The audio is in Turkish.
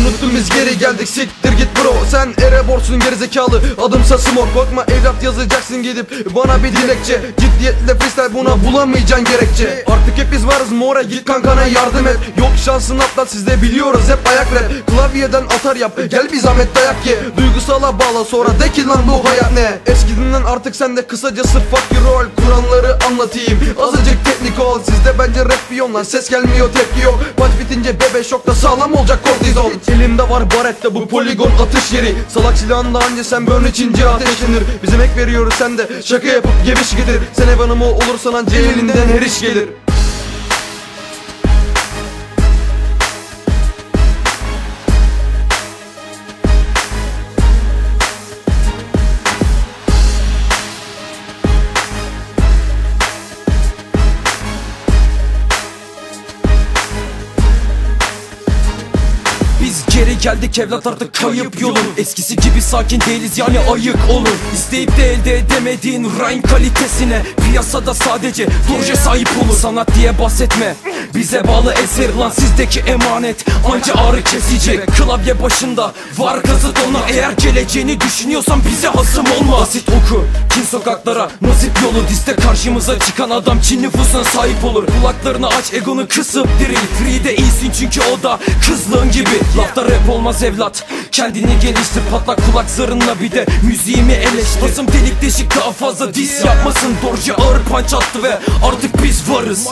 Unuttum biz geri geldik siktir git bro. Sen ereborsun gerizekalı adımsa smoke Korkma evlat yazacaksın gidip bana bir dilekçe. Ciddiyetle freestyle buna bulamayacaksın gerekçe. Artık hep biz varız more git kankana yardım et. Yok şansın atlat siz de biliyoruz. Hep ayak rap Klavyeden atar yap. Gel bir zahmet dayak ye. Duygusala bağla sonra de ki lan bu hayat ne? Eskisinden artık sen de kısacası fuck your rol Kur'anları anlatayım. Azıcık teknik ol Sizde bence rap lan. Ses gelmiyor tepki yok Maç bitince bebe şokta sağlam olacak kortizon. Elimde var barette bu poligon atış yeri. Salak silahınla anca sen burn içince ateşlenir Bizim ek veriyoruz sen de şaka yapıp geviş getir Sen ev hanımı olursan anca elinden her iş gelir geri geldik evlat artık kayıp yolun Eskisi gibi sakin değiliz yani ayık olun İsteyip de elde edemediğin rhyme kalitesine Piyasada sadece proje sahip olun Sanat diye bahsetme bize bağlı eser lan sizdeki emanet. Anca ağrı kesici. Klavye başında var gazet ona Eğer geleceğini düşünüyorsan bize hasım olma. Basit oku kin sokaklara. Nasip yolu Diste karşımıza çıkan adam Çin nüfusuna sahip olur. Kulaklarını aç egonu kısıp diril Free de iyisin çünkü o da kızlığın gibi. Lafta rap olmaz evlat. Kendini geliştir patla kulak zarınla bir de Müziğimi eleştir. Basım delik deşik daha fazla dis yapmasın. Dorje ağır punch attı ve artık biz varız